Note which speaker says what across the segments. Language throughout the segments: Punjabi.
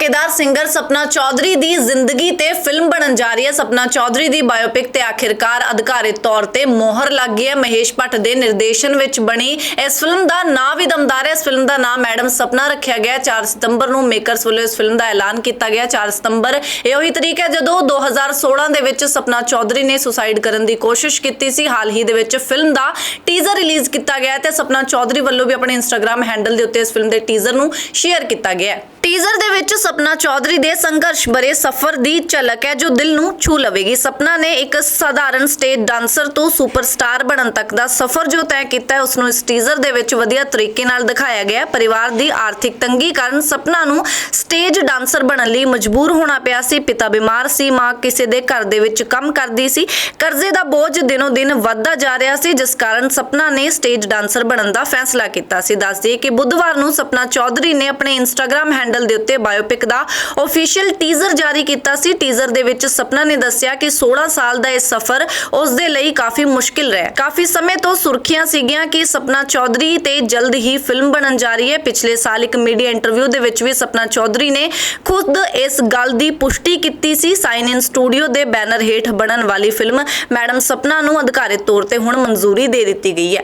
Speaker 1: ਧਮਾਕੇਦਾਰ ਸਿੰਗਰ ਸਪਨਾ ਚੌਧਰੀ ਦੀ ਜ਼ਿੰਦਗੀ ਤੇ ਫਿਲਮ ਬਣਨ ਜਾ ਰਹੀ ਹੈ। ਸਪਨਾ ਚੌਧਰੀ ਦੀ ਬਾਇਓਪਿਕ ਤੇ ਆਖਿਰਕਾਰ ਅਧਿਕਾਰਿਤ ਤੌਰ ਤੇ ਮੋਹਰ ਲੱਗ ਗਈ ਹੈ। ਮਹੇਸ਼ ਭੱਟ ਦੇ ਨਿਰਦੇਸ਼ਨ ਵਿੱਚ ਬਣੀ ਇਸ ਫਿਲਮ ਦਾ ਨਾਂ ਵੀ ਦਮਦਾਰ ਹੈ। ਇਸ ਫਿਲਮ ਦਾ ਨਾਮ ਮੈਡਮ ਸਪਨਾ ਰੱਖਿਆ ਗਿਆ ਹੈ। 4 ਸਤੰਬਰ ਨੂੰ ਮੇਕਰਸ ਵੱਲੋਂ ਇਸ ਫਿਲਮ ਦਾ ਐਲਾਨ ਕੀਤਾ ਗਿਆ 4 ਸਤੰਬਰ ਇਹ ਉਹੀ ਤਰੀਕ ਹੈ ਜਦੋਂ 2016 ਦੇ ਵਿੱਚ ਸਪਨਾ ਚੌਧਰੀ ਨੇ ਸੁਸਾਈਡ ਕਰਨ ਦੀ ਕੋਸ਼ਿਸ਼ ਕੀਤੀ ਸੀ। ਹਾਲ ਹੀ ਦੇ ਵਿੱਚ ਫਿਲਮ ਦਾ ਟੀਜ਼ਰ ਰਿਲੀਜ਼ ਕੀਤਾ ਗਿਆ ਹੈ ਤੇ ਸਪਨਾ ਚੌਧਰੀ ਵੱਲੋਂ ਵੀ ਆਪਣੇ ਇੰਸਟਾਗ੍ਰam ਹੈਂਡਲ ਦੇ ਉੱਤੇ ਇਸ ਫਿਲਮ ਦੇ ਟੀਜ਼ਰ ਨੂੰ ਸ਼ੇਅਰ ਕੀਤਾ ਗਿਆ ਹੈ। ਟੀਜ਼ਰ ਦੇ ਵਿੱਚ ਸਪਨਾ ਚੌਧਰੀ ਦੇ ਸੰਘਰਸ਼ ਭਰੇ ਸਫ਼ਰ ਦੀ ਝਲਕ ਹੈ ਜੋ ਦਿਲ ਨੂੰ ਛੂ ਲਵੇਗੀ। ਸਪਨਾ ਨੇ ਇੱਕ ਸਾਧਾਰਨ ਸਟੇਜ ਡਾਂਸਰ ਤੋਂ ਸੁਪਰਸਟਾਰ ਬਣਨ ਤੱਕ ਦਾ ਸਫ਼ਰ ਜੋ ਤੈਅ ਕੀਤਾ ਹੈ ਉਸ ਨੂੰ ਇਸ ਟੀਜ਼ਰ ਦੇ ਵਿੱਚ ਵਧੀਆ ਤਰੀਕੇ ਨਾਲ ਦਿਖਾਇਆ ਗਿਆ ਹੈ। ਪਰਿਵਾਰ ਦੀ ਆਰਥਿਕ ਤੰਗੀ ਕਾਰਨ ਸਪਨਾ ਨੂੰ ਸਟੇਜ ਡਾਂਸਰ ਬਣਨ ਲਈ ਮਜਬੂਰ ਹੋਣਾ ਪਿਆ ਸੀ। ਪਿਤਾ ਬਿਮਾਰ ਸੀ, ਮਾਂ ਕਿਸੇ ਦੇ ਘਰ ਦੇ ਵਿੱਚ ਕੰਮ ਕਰਦੀ ਸੀ। ਕਰਜ਼ੇ ਦਾ ਬੋਝ ਦਿਨੋ ਦਿਨ ਵੱਧਦਾ ਜਾ ਰਿਹਾ ਸੀ, ਜਿਸ ਕਾਰਨ ਸਪਨਾ ਨੇ ਸਟੇਜ ਡਾਂਸਰ ਬਣਨ ਦਾ ਫੈਸਲਾ ਕੀਤਾ ਸੀ। ਦੱਸਦੀ ਦਈਏ ਕਿ ਬੁੱਧਵਾਰ ਨੂੰ ਸਪਨਾ ਚੌਧਰੀ ਨੇ ਆਪਣੇ ਇੰਸਟਾਗ੍ਰam ਹੈਂਡਲ ਦੇ ਉੱਤੇ ਬਾਇਓਪਿਕ ਦਾ ਅਫੀਸ਼ੀਅਲ ਟੀਜ਼ਰ ਜਾਰੀ ਕੀਤਾ ਸੀ। ਟੀਜ਼ਰ ਦੇ ਵਿੱਚ ਸਪਨਾ ਨੇ ਦੱਸਿਆ ਕਿ 16 ਸਾਲ ਦਾ ਇਹ ਸਫ਼ਰ ਉਸ ਦੇ ਲਈ ਕਾਫੀ ਮੁਸ਼ਕਿਲ ਰਿਹਾ। ਕਾਫੀ ਸਮੇਂ ਤੋਂ ਸੁਰਖੀਆਂ ਸੀਗੀਆਂ ਕਿ ਸਪਨਾ ਚੌਧਰੀ ਤੇ ਜਲਦ ਹੀ ਫਿਲਮ ਬਣਨ ਜਾ ਰਹੀ ਹੈ। ਪਿਛਲੇ ਸਾਲ ਇੱਕ ਮੀਡੀਆ ਇੰਟਰਵਿਊ ਦੇ ਵਿੱਚ ਵੀ ਸਪਨਾ ਚੌਧਰੀ ਨੇ ਖੁਦ ਇਸ ਗੱਲ ਦੀ ਪੁਸ਼ਟੀ ਕੀਤੀ ਸੀ। ਸਾਈਨ ਇਨ ਸਟੂਡੀਓ ਦੇ ਬੈਨਰ ਹੇਠ ਬਣਨ ਵਾਲੀ ਫਿਲਮ ਮੈਡਮ ਸਪਨਾ ਨੂੰ ਅਧਿਕਾਰਿਤ ਤੌਰ ਤੇ ਹੁਣ ਮਨਜ਼ੂਰੀ ਦੇ ਦਿੱਤੀ ਗਈ ਹੈ।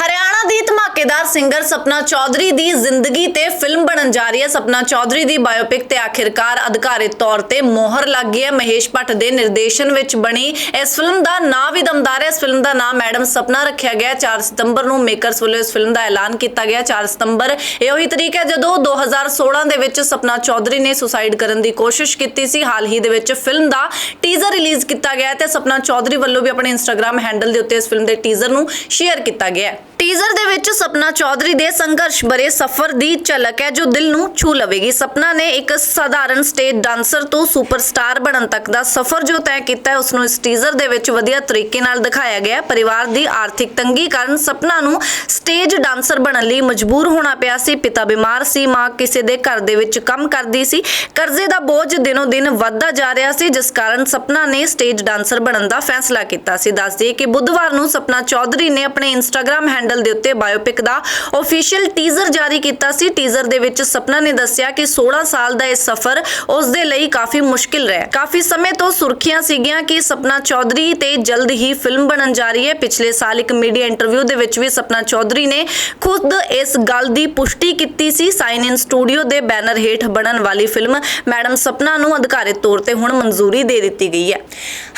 Speaker 1: ਹਰਿਆਣਾ ਦੀ ਧਮਾਕੇਦਾਰ ਸਿੰਗਰ ਸਪਨਾ ਚੌਧਰੀ ਦੀ ਜ਼ਿੰਦਗੀ ਤੇ ਫਿਲਮ ਬਣਨ ਜਾ ਰਹੀ ਹੈ। ਸਪਨਾ ਚੌਧਰੀ ਦੀ ਬਾਇਓਪਿਕ ਤੇ ਆਖਿਰਕਾਰ ਅਧਿਕਾਰਿਤ ਤੌਰ ਤੇ ਮੋਹਰ ਲੱਗ ਗਈ ਹੈ। ਮਹੇਸ਼ ਭੱਟ ਦੇ ਨਿਰਦੇਸ਼ਨ ਵਿੱਚ ਬਣੀ ਇਸ ਫਿਲਮ ਦਾ ਨਾਂ ਵੀ ਦਮਦਾਰ ਹੈ। ਇਸ ਫਿਲਮ ਦਾ ਨਾਮ ਮੈਡਮ ਸਪਨਾ ਰੱਖਿਆ ਗਿਆ 4 ਸਤੰਬਰ ਨੂੰ ਮੇਕਰਸ ਵੱਲੋਂ ਇਸ ਫਿਲਮ ਦਾ ਐਲਾਨ ਕੀਤਾ ਗਿਆ 4 ਸਤੰਬਰ ਇਹ ਉਹੀ ਤਰੀਕ ਹੈ ਜਦੋਂ 2016 ਦੇ ਵਿੱਚ ਸਪਨਾ ਚੌਧਰੀ ਨੇ ਸੁਸਾਈਡ ਕਰਨ ਦੀ ਕੋਸ਼ਿਸ਼ ਕੀਤੀ ਸੀ। ਹਾਲ ਹੀ ਦੇ ਵਿੱਚ ਫਿਲਮ ਦਾ ਟੀਜ਼ਰ ਰਿਲੀਜ਼ ਕੀਤਾ ਗਿਆ ਤੇ ਸਪਨਾ ਚੌਧਰੀ ਵੱਲੋਂ ਵੀ ਆਪਣੇ ਇੰਸਟਾਗ੍ਰam ਹੈਂਡਲ ਦੇ ਉੱਤੇ ਇਸ ਫਿਲਮ ਦੇ ਟੀਜ਼ਰ ਨੂੰ ਸ਼ੇਅਰ ਕੀਤਾ ਗਿਆ ਹੈ। ਟੀਜ਼ਰ ਦੇ ਵਿੱਚ ਸਪਨਾ ਚੌਧਰੀ ਦੇ ਸੰਘਰਸ਼ ਭਰੇ ਸਫ਼ਰ ਦੀ ਝਲਕ ਹੈ, ਜੋ ਦਿਲ ਨੂੰ ਛੂ ਲਵੇਗੀ। ਸਪਨਾ ਨੇ ਇੱਕ ਸਾਧਾਰਨ ਸਟੇਜ ਡਾਂਸਰ ਤੋਂ ਸੁਪਰਸਟਾਰ ਬਣਨ ਤੱਕ ਦਾ ਸਫ਼ਰ ਜੋ ਤੈਅ ਕੀਤਾ ਹੈ, ਉਸ ਨੂੰ ਇਸ ਟੀਜ਼ਰ ਦੇ ਵਿੱਚ ਵਧੀਆ ਤਰੀਕੇ ਨਾਲ ਦਿਖਾਇਆ ਗਿਆ ਹੈ। ਪਰਿਵਾਰ ਦੀ ਆਰਥਿਕ ਤੰਗੀ ਕਾਰਨ ਸਪਨਾ ਨੂੰ ਸਟੇਜ ਡਾਂਸਰ ਬਣਨ ਲਈ ਮਜਬੂਰ ਹੋਣਾ ਪਿਆ ਸੀ। ਪਿਤਾ ਬਿਮਾਰ ਸੀ, ਮਾਂ ਕਿਸੇ ਦੇ ਘਰ ਦੇ ਵਿੱਚ ਕੰਮ ਕਰਦੀ ਸੀ। ਕਰਜ਼ੇ ਦਾ ਬੋਝ ਦਿਨੋ ਦਿਨ ਵੱਧਦਾ ਜਾ ਰਿਹਾ ਸੀ, ਜਿਸ ਕਾਰਨ ਸਪਨਾ ਨੇ ਸਟੇਜ ਡਾਂਸਰ ਬਣਨ ਦਾ ਫੈਸਲਾ ਕੀਤਾ ਸੀ। ਦੱਸ ਦਈਏ ਕਿ ਬੁੱਧਵਾਰ ਨੂੰ ਸਪਨਾ ਚੌਧਰੀ ਨੇ ਆਪਣੇ ਇੰਸਟਾਗ੍ਰam ਹੈਂਡਲ ਦੇ ਉੱਤੇ ਬਾਇਓਪਿਕ ਦਾ ਅਫੀਸ਼ੀਅਲ ਟੀਜ਼ਰ ਜਾਰੀ ਕੀਤਾ ਸੀ। ਟੀਜ਼ਰ ਦੇ ਵਿੱਚ ਸਪਨਾ ਨੇ ਦੱਸਿਆ ਕਿ 16 ਸਾਲ ਦਾ ਇਹ ਸਫ਼ਰ ਉਸ ਦੇ ਲਈ ਕਾਫੀ ਮੁਸ਼ਕਿਲ ਰਿਹਾ। ਕਾਫੀ ਸਮੇਂ ਤੋਂ ਸੁਰਖੀਆਂ ਸੀਗੀਆਂ ਕਿ ਸਪਨਾ ਚੌਧਰੀ ਤੇ ਜਲਦ ਹੀ ਫਿਲਮ ਬਣਨ ਜਾ ਰਹੀ ਹੈ। ਪਿਛਲੇ ਸਾਲ ਇੱਕ ਮੀਡੀਆ ਇੰਟਰਵਿਊ ਦੇ ਵਿੱਚ ਵੀ ਸਪਨਾ ਚੌਧਰੀ ਨੇ ਖੁਦ ਇਸ ਗੱਲ ਦੀ ਪੁਸ਼ਟੀ ਕੀਤੀ ਸੀ। ਸਾਈਨ ਇਨ ਸਟੂਡੀਓ ਦੇ ਬੈਨਰ ਹੇਠ ਬਣਨ ਵਾਲੀ ਫਿਲਮ ਮੈਡਮ ਸਪਨਾ ਨੂੰ ਅਧਿਕਾਰਿਤ ਤੌਰ ਤੇ ਹੁਣ ਮਨਜ਼ੂਰੀ ਦੇ ਦਿੱਤੀ ਗਈ ਹੈ।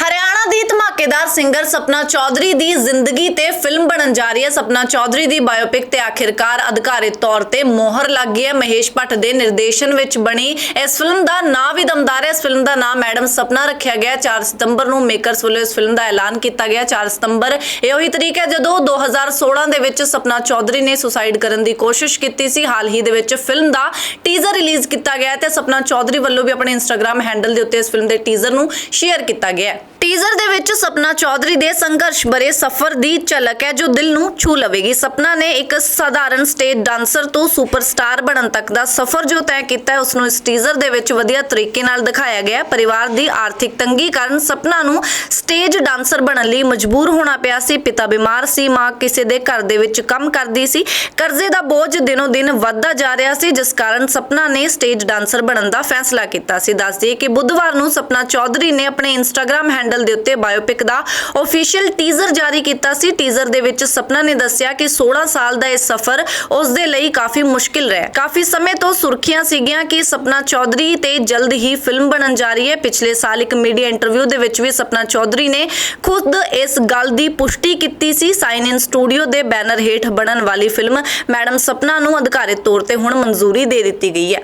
Speaker 1: ਹਰਿਆਣਾ ਦੀ ਧਮਾਕੇਦਾਰ ਸਿੰਗਰ ਸਪਨਾ ਚੌਧਰੀ ਦੀ ਜ਼ਿੰਦਗੀ ਤੇ ਫਿਲਮ ਬਣਨ ਜਾ ਰਹੀ ਹੈ। ਸਪਨਾ ਚੌਧਰੀ ਦੀ ਬਾਇਓਪਿਕ ਤੇ ਆਖਿਰਕਾਰ ਅਧਿਕਾਰਿਤ ਤੌਰ ਤੇ ਮੋਹਰ ਲੱਗ ਗਈ ਹੈ। ਮਹੇਸ਼ ਭੱਟ ਦੇ ਨਿਰਦੇਸ਼ਨ ਵਿੱਚ ਬਣੀ ਇਸ ਫਿਲਮ ਦਾ ਨਾਂ ਵੀ ਦਮਦਾਰ ਹੈ। ਇਸ ਫਿਲਮ ਦਾ ਨਾਮ ਮੈਡਮ ਸਪਨਾ ਰੱਖਿਆ ਗਿਆ 4 ਸਤੰਬਰ ਨੂੰ ਮੇਕਰਸ ਵੱਲੋਂ ਇਸ ਫਿਲਮ ਦਾ ਐਲਾਨ ਕੀਤਾ ਗਿਆ 4 ਸਤੰਬਰ ਇਹ ਉਹੀ ਤਰੀਕ ਹੈ ਜਦੋਂ 2016 ਦੇ ਵਿੱਚ ਸਪਨਾ ਚੌਧਰੀ ਨੇ ਸੁਸਾਈਡ ਕਰਨ ਦੀ ਕੋਸ਼ਿਸ਼ ਕੀਤੀ ਸੀ। ਹਾਲ ਹੀ ਦੇ ਵਿੱਚ ਫਿਲਮ ਦਾ ਟੀਜ਼ਰ ਰਿਲੀਜ਼ ਕੀਤਾ ਗਿਆ ਤੇ ਸਪਨਾ ਚੌਧਰੀ ਵੱਲੋਂ ਵੀ ਆਪਣੇ ਇੰਸਟਾਗ੍ਰam ਹੈਂਡਲ ਦੇ ਉੱਤੇ ਇਸ ਫਿਲਮ ਦੇ ਟੀਜ਼ਰ ਨੂੰ ਸ਼ੇਅਰ ਕੀਤਾ ਗਿਆ ਟੀਜ਼ਰ ਟੀਜ਼ਰ ਦੇ ਵਿੱਚ ਸਪਨਾ ਚੌਧਰੀ ਦੇ ਸੰਘਰਸ਼ ਭਰੇ ਸਫ਼ਰ ਦੀ ਝਲਕ ਹੈ, ਜੋ ਦਿਲ ਨੂੰ ਛੂ ਲਵੇਗੀ। ਸਪਨਾ ਨੇ ਇੱਕ ਸਧਾਰਨ ਸਟੇਜ ਡਾਂਸਰ ਤੋਂ ਸੁਪਰਸਟਾਰ ਬਣਨ ਤੱਕ ਦਾ ਸਫ਼ਰ ਜੋ ਤੈਅ ਕੀਤਾ ਹੈ, ਉਸ ਨੂੰ ਇਸ ਟੀਜ਼ਰ ਦੇ ਵਿੱਚ ਵਧੀਆ ਤਰੀਕੇ ਨਾਲ ਦਿਖਾਇਆ ਗਿਆ ਹੈ। ਪਰਿਵਾਰ ਦੀ ਆਰਥਿਕ ਤੰਗੀ ਕਾਰਨ ਸਪਨਾ ਨੂੰ ਸਟੇਜ ਡਾਂਸਰ ਬਣਨ ਲਈ ਮਜਬੂਰ ਹੋਣਾ ਪਿਆ ਸੀ। ਪਿਤਾ ਬਿਮਾਰ ਸੀ, ਮਾਂ ਕਿਸੇ ਦੇ ਘਰ ਦੇ ਵਿੱਚ ਕੰਮ ਕਰਦੀ ਸੀ। ਕਰਜ਼ੇ ਦਾ ਬੋਝ ਦਿਨੋ ਦਿਨ ਵੱਧਦਾ ਜਾ ਰਿਹਾ ਸੀ, ਜਿਸ ਕਾਰਨ ਸਪਨਾ ਨੇ ਸਟੇਜ ਡਾਂਸਰ ਬਣਨ ਦਾ ਫੈਸਲਾ ਕੀਤਾ ਸੀ। ਦੱਸ ਕਿ ਬੁੱਧਵਾਰ ਨੂੰ ਸਪਨਾ ਚੌਧਰੀ ਨੇ ਆਪਣੇ ਇੰਸਟਾਗ੍ਰam ਹੈਂਡਲ ਦੇ ਉੱਤੇ ਬਾਇਓਪਿਕ ਦਾ ਅਫੀਸ਼ੀਅਲ ਟੀਜ਼ਰ ਜਾਰੀ ਕੀਤਾ ਸੀ। ਟੀਜ਼ਰ ਦੇ ਵਿੱਚ ਸਪਨਾ ਨੇ ਦੱਸਿਆ ਕਿ 16 ਸਾਲ ਦਾ ਇਹ ਸਫ਼ਰ ਉਸ ਦੇ ਲਈ ਕਾਫੀ ਮੁਸ਼ਕਿਲ ਰਿਹਾ। ਕਾਫੀ ਸਮੇਂ ਤੋਂ ਸੁਰਖੀਆਂ ਸੀਗੀਆਂ ਕਿ ਸਪਨਾ ਚੌਧਰੀ ਤੇ ਜਲਦ ਹੀ ਫਿਲਮ ਬਣਨ ਜਾ ਰਹੀ ਹੈ। ਪਿਛਲੇ ਸਾਲ ਇੱਕ ਮੀਡੀਆ ਇੰਟਰਵਿਊ ਦੇ ਵਿੱਚ ਵੀ ਸਪਨਾ ਚੌਧਰੀ ਨੇ ਖੁਦ ਇਸ ਗੱਲ ਦੀ ਪੁਸ਼ਟੀ ਕੀਤੀ ਸੀ। ਸਾਈਨ ਇਨ ਸਟੂਡੀਓ ਦੇ ਬੈਨਰ ਹੇਠ ਬਣਨ ਵਾਲੀ ਫਿਲਮ ਮੈਡਮ ਸਪਨਾ ਨੂੰ ਅਧਿਕਾਰਿਤ ਤੌਰ ਤੇ ਹੁਣ ਮਨਜ਼ੂਰੀ ਦੇ ਦਿੱਤੀ ਗਈ ਹੈ।